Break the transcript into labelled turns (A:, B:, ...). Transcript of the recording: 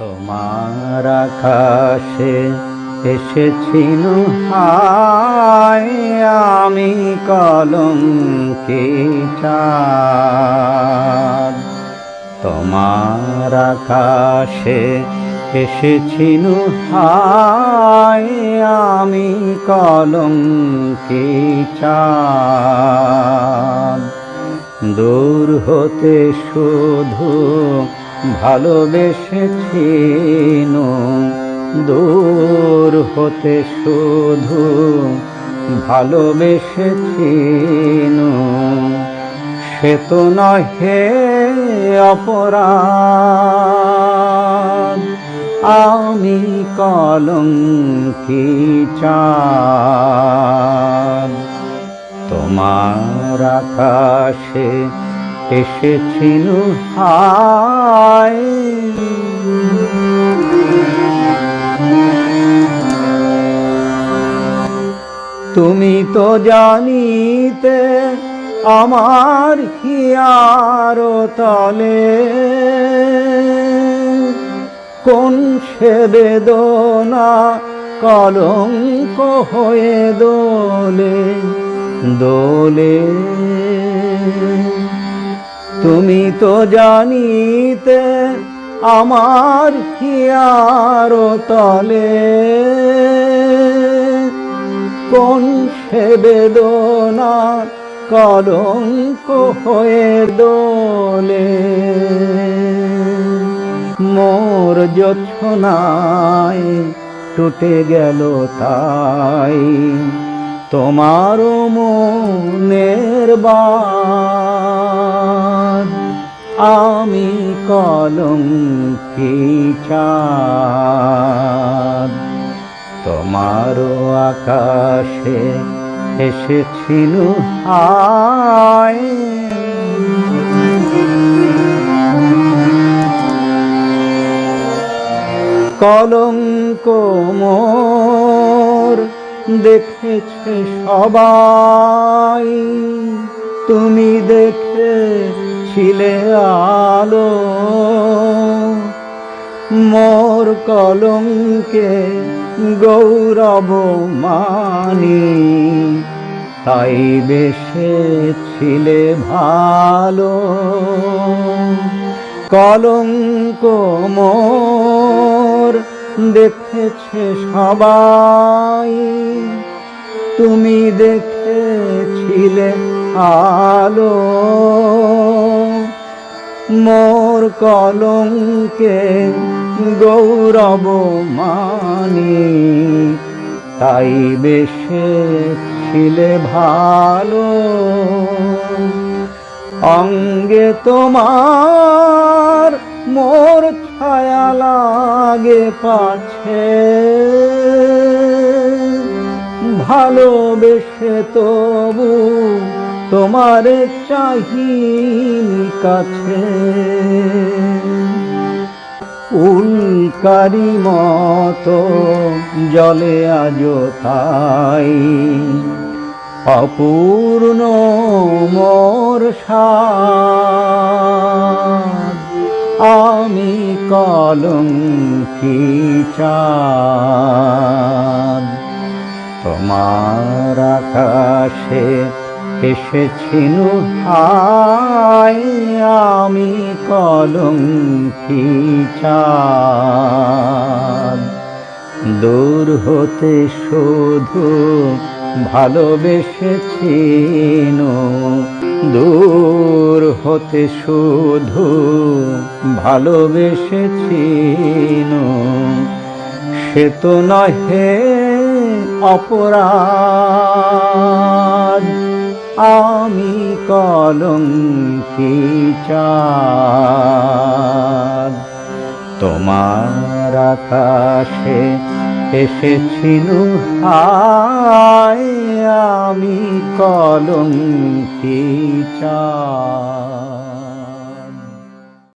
A: তোমার আকাশে এসেছিল। হায়, আমি কলঙ্কে চাঁদ। তোমার আকাশে এসেছিল। হায়, আমি কলঙ্কে চাঁদ। দূর হতে শুধু ভালোবেসেছিল দূর হতে শুধু ভালোবেসেছিল সে তো নহে অপরাধ আমি কলঙ্কি চাঁদ। তোমার আকাশে এসেছিল, হায়। তুমি তো জানিতে আমার হিয়ার তলে? কোন সে বেদনা কলঙ্ক হয়ে দোলে? দোলে। তুমি তো জানিতে আমার হিয়ার তলে? কোন সে বেদনা কলঙ্ক হয়ে দোলে? মোর যোছনায় টুটে গেল তাই। তোমারও মনের বাদ আমি কলম চাঁদ তোমারও আকাশে এসেছিল হায়। কলঙ্ক মোর দেখেছে সবাই। তুমি দেখেছিলে আলো। মোর কলঙ্কে গৌরব মানি, তাই বেসেছিলে ভালো। কলঙ্ক মোর দেখেছে সবাই, তুমি দেখেছিলে আলো। মোর কলঙ্কে গৌরব মানি তাই বেশে ছিলে ভালো। অঙ্গে তোমার মোর ছায়া লাগে পাছে। ভালোবেসে তবু তোমার চাহিনি কাছে। উল্কারি মতো জলে আজ তাই অপূর্ণ মোর আমি কলঙ্কি চাঁদ। তোমার আকাশে এসেছিল হায় আমি কলঙ্কি চাঁদ। দূর হতে শুধু ভালোবেসেছিল দূর হতে শুধু ভালোবেসেছিল সে তো নহে অপরাধ। আমি কলঙ্কি চাঁদ। তোমার আকাশে এসেছিল আমি কলঙ্কি চাঁদ।